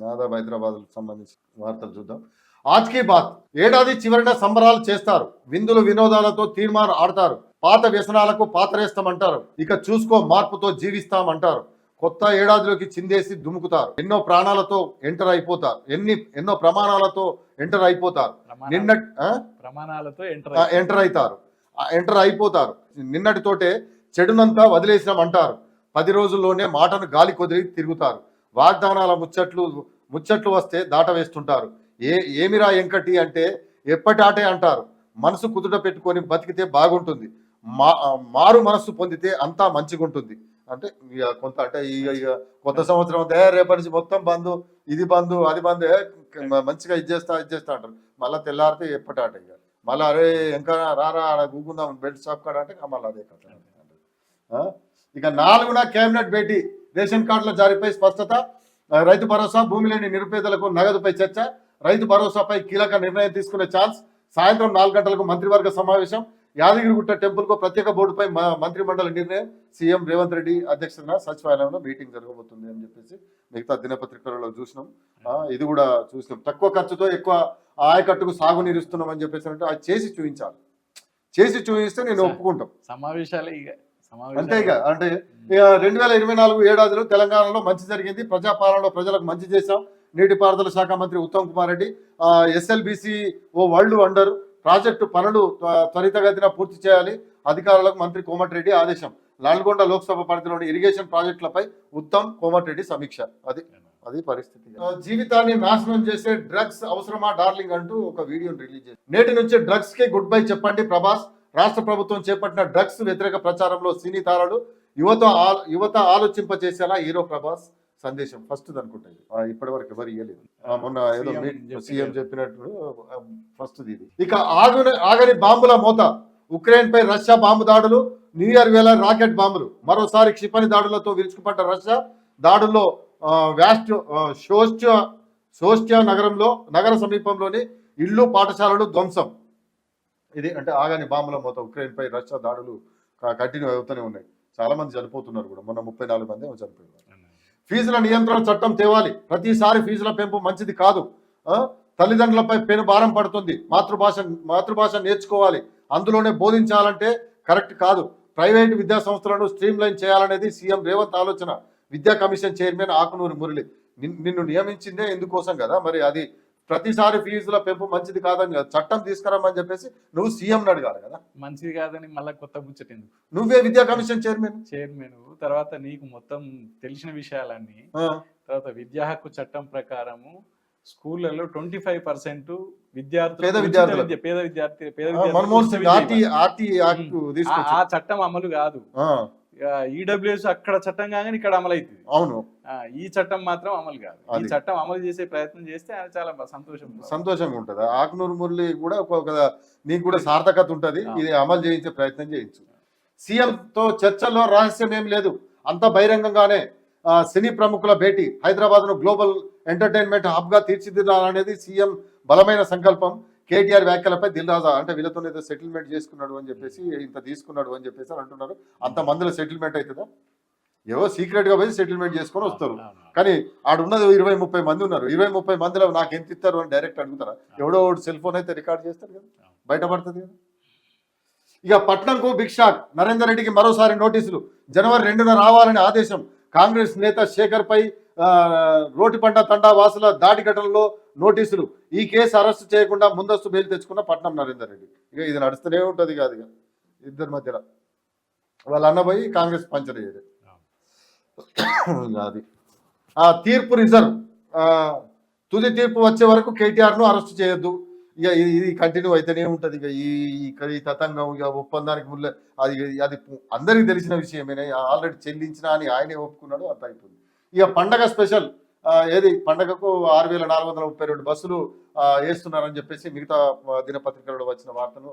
ఆదాబ్ హైదరాబాద్ సంబంధించి వార్తలు చూద్దాం. ఆజ్కి బాత్. ఏడాది చివరిన సంబరాలు చేస్తారు. విందులు వినోదాలతో తీర్మానం ఆడతారు. పాత వ్యసనాలకు పాతరేస్తామంటారు. ఇక చూసుకో మార్పుతో జీవిస్తామంటారు. కొత్త ఏడాదిలోకి చిందేసి దుముకుతారు. ఎన్నో ప్రాణాలతో ఎంటర్ అయిపోతారు. ఎన్ని ఎన్నో ప్రమాణాలతో ఎంటర్ అయిపోతారు. నిన్న? ప్రమాణాలతో ఎంటర్ అవుతారు ఎంటర్ అయిపోతారు. నిన్నటితోటే చెడునంతా వదిలేసినాం అంటారు పది రోజుల్లోనే మాటను గాలి కొదిలి తిరుగుతారు. వాగ్దానాల ముచ్చట్లు ముచ్చట్లు వస్తే దాట వేస్తుంటారు. ఏ ఏమిరా ఎంకటి అంటే ఎప్పటి ఆటే అంటారు మనసు కుదుట పెట్టుకొని బతికితే బాగుంటుంది మా మారు మనస్సు పొందితే అంతా మంచిగుంటుంది. అంటే ఇక కొంత అంటే ఇక ఇక కొత్త సంవత్సరం ఏ రేపటి నుంచి మొత్తం బంధు ఇది బంధు అది బంధు మంచిగా ఇది చేస్తా ఇది చేస్తా అంటారు. మళ్ళీ తెల్లారితే ఎప్పటి ఆట ఇక మళ్ళీ అరే ఇంకా రారా ఆడ కూకుందాం బెల్ట్ షాప్ కాడ అంటే మళ్ళీ అదే కథ? ఇక నాలుగున కేబినెట్ భేటీ రేషన్ కార్డుల జారీపై స్పష్టత. రైతు భరోసా భూమి లేని నిరుపేదలకు నగదుపై చర్చ. రైతు భరోసాపై కీలక నిర్ణయం తీసుకునే ఛాన్స్. సాయంత్రం నాలుగు గంటలకు మంత్రివర్గ సమావేశం. యాదగిరిగుట్ట టెంపుల్కు ప్రత్యేక బోర్డుపై మంత్రిమండలి నిర్ణయం. సీఎం రేవంత్ రెడ్డి అధ్యక్షతన సచివాలయంలో మీటింగ్ జరగబోతుంది అని చెప్పేసి మిగతా దినపత్రికలలో చూసినాం. ఇది కూడా చూసినాం. తక్కువ ఖర్చుతో ఎక్కువ ఆయకట్టుకు సాగునీరు ఇస్తున్నాం అని చెప్పేసి అంటే అది చేసి చూపించాలి. చేసి చూపిస్తే నేను ఒప్పుకుంటాం. సమావేశాలే ఇక. అంతే ఇక సమావేశాలు అంటే రెండు వేల ఇరవై నాలుగు ఏడాదిలో తెలంగాణలో మంచి జరిగింది. ప్రజాపాలనలో ప్రజలకు మంచి చేశాం. నీటిపారుదల శాఖ మంత్రి ఉత్తమ్ కుమార్ రెడ్డి ఎస్ఎల్బిసి ఓ వరల్డ్ వండర్ ప్రాజెక్టు పనులు త్వ- త్వరితగతిన పూర్తి చేయాలి. అధికారులకు మంత్రి కోమటిరెడ్డి ఆదేశం. లాల్గొండ లోక్సభ పరిధిలోని ఇరిగేషన్ ప్రాజెక్టులపై ఉత్తమ్ కోమటిరెడ్డి సమీక్ష. అది అది పరిస్థితి. జీవితాన్ని నాశనం చేసే డ్రగ్స్ అవసరమా డార్లింగ్ అంటూ ఒక వీడియోని రిలీజ్ చేసి నేటి నుంచి డ్రగ్స్కి గుడ్ బై చెప్పండి ప్రభాస్. రాష్ట్ర ప్రభుత్వం చేపట్టిన డ్రగ్స్ వ్యతిరేక ప్రచారంలో సినీ తారలు యువత యువత ఆలోచింపచేసేలా హీరో ప్రభాస్ సందేశం. ఫస్ట్ అనుకుంటా ఇది. ఆ, ఇప్పటి వరకు ఎవరు ఇయ్యలేదు. మొన్న ఏదో సీఎం చెప్పినట్టు ఫస్ట్ ఇది. ఇక ఆగుని ఆగని బాంబుల మోత. ఉక్రెయిన్ పై రష్యా బాంబు దాడులు న్యూ ఇయర్ వేళ రాకెట్ బాంబులు. మరోసారి క్షిపణి దాడులతో విరుచుకుపడ్డ రష్యా దాడుల్లో వ్యాస్ట్ షోస్ట్యా షోస్ట్యా నగరంలో నగర సమీపంలోని ఇళ్ళు పాఠశాలలు ధ్వంసం. ఇది అంటే ఆగాని బాంబుల మోత ఉక్రెయిన్ పై రష్యా దాడులు కంటిన్యూ అవుతూనే ఉన్నాయి. చాలా మంది చనిపోతున్నారు కూడా. మొన్న ముప్పై నాలుగు మంది చనిపోయారు. ఫీజుల నియంత్రణ చట్టం తేవాలి. ప్రతిసారి ఫీజుల పెంపు మంచిది కాదు? తల్లిదండ్రులపై పెను భారం పడుతుంది. మాతృభాష మాతృభాష నేర్చుకోవాలి. అందులోనే బోధించాలంటే కరెక్ట్ కాదు. ప్రైవేటు విద్యా సంస్థలను స్ట్రీమ్ లైన్ చేయాలనేది సీఎం రేవంత్ ఆలోచన. విద్యా కమిషన్ చైర్మన్ ఆకునూరి మురళి. నిన్- నిన్ను నియమించిందే ఇందుకోసం కదా మరి అది ప్రతిసారి ఫీజుల పెంపు మంచిది కాదని కదా. చట్టం తీసుకురమ్మని చెప్పేసి నువ్వు సీఎంని అడగాలి కదా. మంచిది కాదని మళ్ళీ కొత్త ముచ్చటింది నువ్వే విద్యా కమిషన్ చైర్మన్. చైర్మన్. తర్వాత నీకు మొత్తం తెలిసిన విషయాలన్నీ. తర్వాత విద్యా హక్కు చట్టం ప్రకారము స్కూళ్ళలో ట్వంటీ ఫైవ్ పర్సెంట్ విద్యార్థులు పేద విద్యార్థులు. విద్య- పేద విద్యార్థి పేద ఉమ్. ఆ- చట్టం అమలు కాదు. ఈడబ్ల్యూఎస్ అక్కడ చట్టం కాగానే ఇక్కడ అమలు అవుతుంది అవును ఈ చట్టం మాత్రం అమలు కాదు. ఈ. చట్టం అమలు చేసే ప్రయత్నం చేస్తే ఆయన చాలా సంతోషం సంతోషంగా ఉంటది. ఆకునూరు మురళి కూడా ఒక నీకు కూడా సార్థకత ఉంటది. ఇది అమలు చేయించే ప్రయత్నం చేయించు. సీఎం తో చర్చల్లో రహస్యం ఏం లేదు. అంత బహిరంగంగానే సినీ ప్రముఖుల భేటీ. హైదరాబాద్ను గ్లోబల్ ఎంటర్టైన్మెంట్ హబ్గా తీర్చిదిద్దాలనేది సీఎం బలమైన సంకల్పం. కేటీఆర్ వ్యాఖ్యలపై దిల్రాజా అంటే వీళ్ళతో ఏదో సెటిల్మెంట్ చేసుకున్నాడు అని చెప్పేసి ఇంత తీసుకున్నాడు అని చెప్పేసి అంటున్నారు. అంత మందిలో సెటిల్మెంట్ అవుతుందా? ఏవో సీక్రెట్గా పోయి సెటిల్మెంట్ చేసుకొని వస్తారు. కానీ ఆడున్నది ఇరవై ముప్పై మంది ఉన్నారు. ఇరవై ముప్పై మందిలో నాకు ఎంత ఇస్తారు అని డైరెక్ట్ అడుగుతారా? ఎవడో సెల్ ఫోన్ అయితే రికార్డ్ చేస్తారు కదా. బయటపడుతుంది కదా. ఇక పట్నంకు బిగ్ షాక్ నరేందర్ రెడ్డికి మరోసారి నోటీసులు. జనవరి రెండున రావాలని ఆదేశం కాంగ్రెస్ నేత శేఖర్ పై రోటిపంట తండా వాసుల దాడి ఘటనలో నోటీసులు. ఈ కేసు అరెస్ట్ చేయకుండా ముందస్తు బెయిల్ తెచ్చుకున్న పట్నం నరేందర్ రెడ్డి. ఇక ఇది నడుస్తూనే ఉంటుంది కాదు ఇక. ఇద్దరి మధ్యలో. వాళ్ళ అన్నపోయి కాంగ్రెస్ పంచర్ అది. ఆ తీర్పు రిజర్వ్. తుది తీర్పు వచ్చే వరకు కేటీఆర్ను అరెస్ట్ చేయొద్దు. ఇక ఇది కంటిన్యూ అయితేనే ఉంటుంది. ఇక ఈ ఈ- ఈ తతంగం ఇక ఒప్పందానికి ముందు అది అది అందరికీ తెలిసిన విషయమేనే. ఆల్రెడీ చెల్లించిన అని ఆయనే ఒప్పుకున్నాడు అంత అయిపోయింది ఇక పండగ స్పెషల్ ఏది? పండగకు ఆరు వేల నాలుగు వందల ముప్పై రెండు బస్సులు వేస్తున్నారని చెప్పేసి మిగతా దినపత్రికలలో వచ్చిన వార్తను